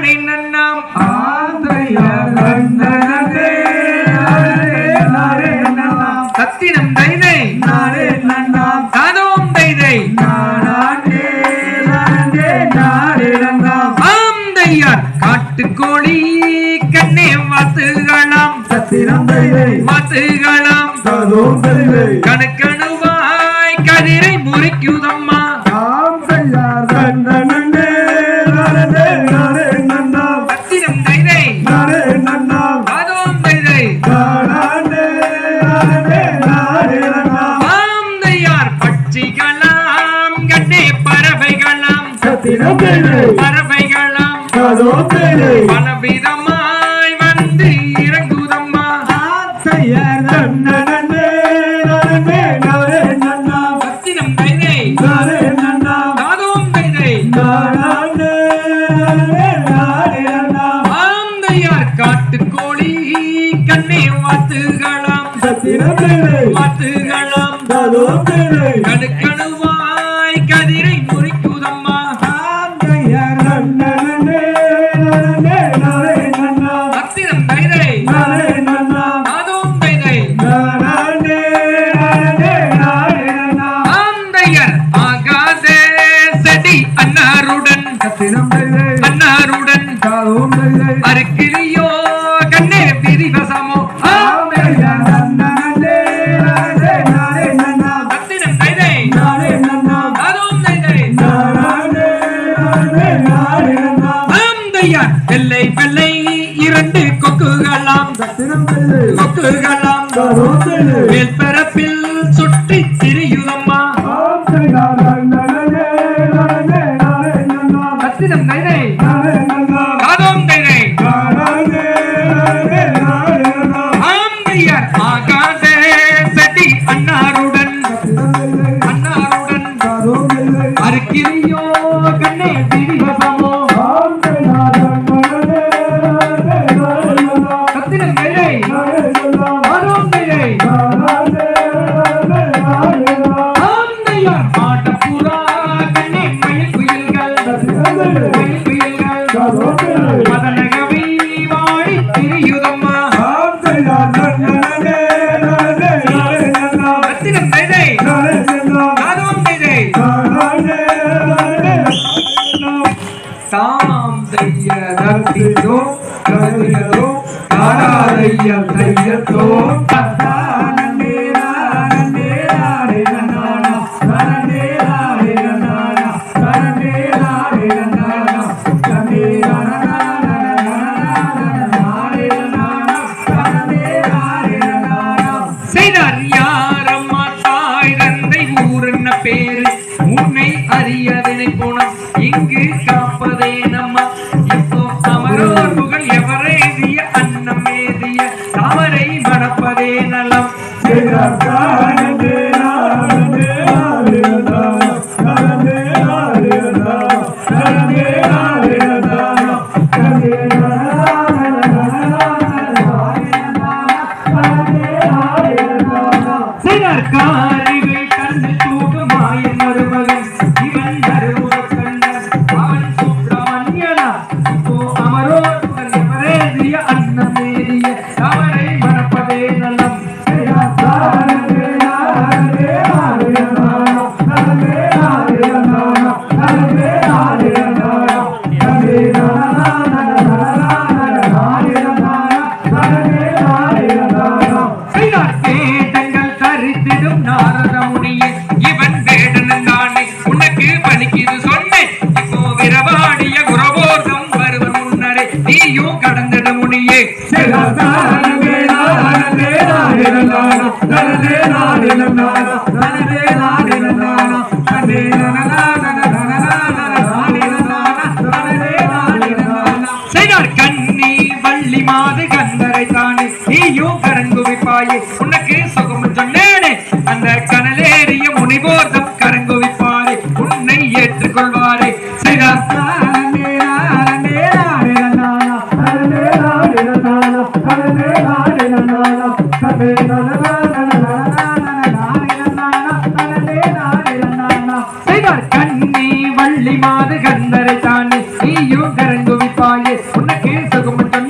நாடே நன்னாம். சத்திரம் தைதை. சாதோம் தைதை. ஆம் தையார். காட்டுக்கோழி கண்ணே வாத்துகளாம். வாத்துகளாம். கணக்கணுவாய் கதிரை முறிக்குதம்மா. பலவிதமாய் வந்து இறங்குதம்மா. சத்திரம் தைதை சாதோம் தைதை ஆம் தையார் காட்டுக்கோழி கண்ணே வாத்துகளாம். வாத்துகளாம் அன்னாருடன் அருக்கிலியோ கண்ணே ஆந்தையர் வெள்ளை வெள்ளை இரண்டு கொக்குகளாம். கொக்குகளாம். மேல் தைய தத்திதோ கருயதோ தாராதைய தையத்தோ அமரோர் புகழ் எவரேதிய அன்னம் ஏதிய தவறை மணப்பதே நலம். கரங்குவிப்பாயே உனக்கு சுகம் சொன்னேனே அந்த கனலேறிய முனிபோர்தம் கரங்குவிப்பாரே உன்னை ஏற்றுக்கொள்வாரே சிராத்தா கண்ணி வள்ளி மாது கந்தரை தானே நீயும் கரங்குவிப்பாயே உனக்கு சுகம் சொன்ன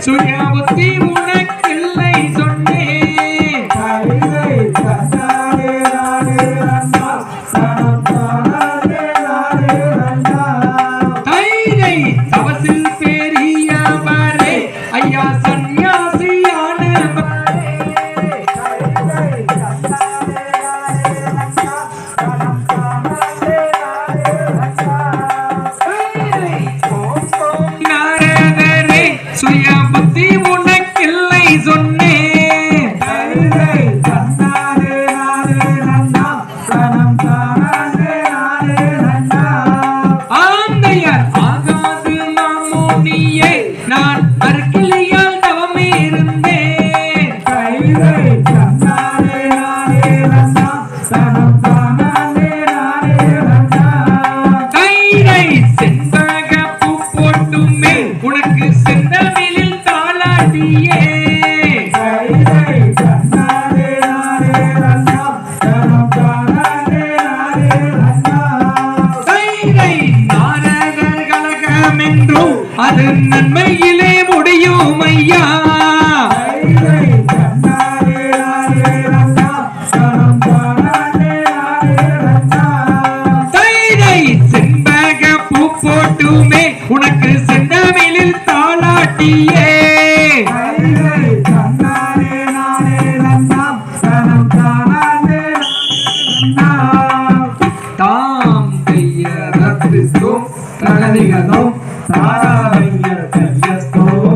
சூர்யாவத்தி உனக்கு 呀。